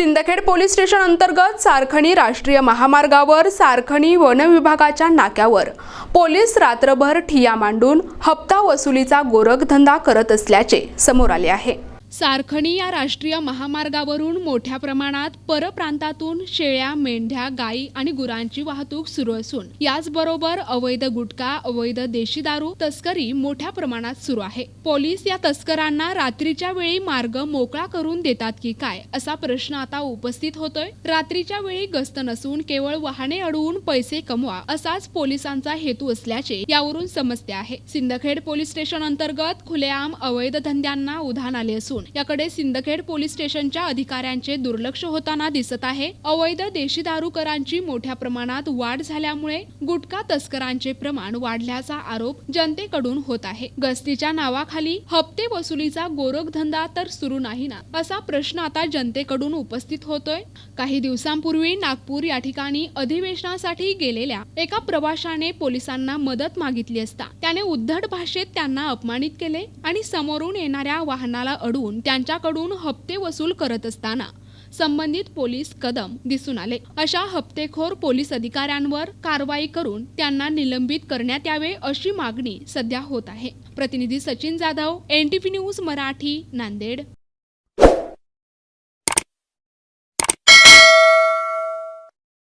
Sindkhed police station अंतर्गत सारखणी राष्ट्रीय महामार्गावर सारखणी वन विभागाच्या नाक्यावर पोलीस रात्रभर ठिया मांडून हप्ता वसुलीचा गोरखधंदा करत असल्याचे समोर आले आहे. सारखणी या राष्ट्रीय महामार्गावरून मोठ्या प्रमाणात परप्रांतातून शेळ्या मेंढ्या गायी आणि गुरांची वाहतूक सुरू असून याचबरोबर अवैध गुटखा अवैध देशी दारू तस्करी मोठ्या प्रमाणात सुरू आहे. पोलीस या तस्करांना रात्रीच्या वेळी मार्ग मोकळा करून देतात की काय असा प्रश्न आता उपस्थित होतोय. रात्रीच्या वेळी गस्त नसून केवळ वाहने अडवून पैसे कमवा असाच पोलिसांचा हेतू असल्याचे यावरून समजते आहे. सिंदखेड पोलीस स्टेशन अंतर्गत खुलेआम अवैध धंद्यांना उधाण आले असून याकडे सिंदखेड पोलीस स्टेशनच्या अधिकाऱ्यांचे दुर्लक्ष होताना दिसत आहे. अवैध देशी दारूकरांची मोठ्या प्रमाणात वाढ झाल्यामुळे गुटखा तस्करांचे प्रमाण वाढल्याचा आरोप जनतेकडून होत आहे. गस्तीच्या नावाखाली हप्ते वसुलीचा गोरखधंदा तर सुरू नाही ना असा प्रश्न आता जनतेकडून उपस्थित होतोय. काही दिवसांपूर्वी नागपूर या ठिकाणी अधिवेशनासाठी गेलेल्या एका प्रवाशाने पोलिसांना मदत मागितली असता त्याने उद्धट भाषेत त्यांना अपमानित केले आणि समोरून येणाऱ्या वाहनाला अडवून त्यांच्याकडून हप्ते वसूल करत असताना संबंधित पोलीस कदम दिसून आले. अशा हप्तेखोर पोलीस अधिकाऱ्यांवर कारवाई करून त्यांना निलंबित करण्यात यावे अशी मागणी सध्या होत आहे. प्रतिनिधी सचिन जाधव एनटीव्ही न्यूज मराठी नांदेड.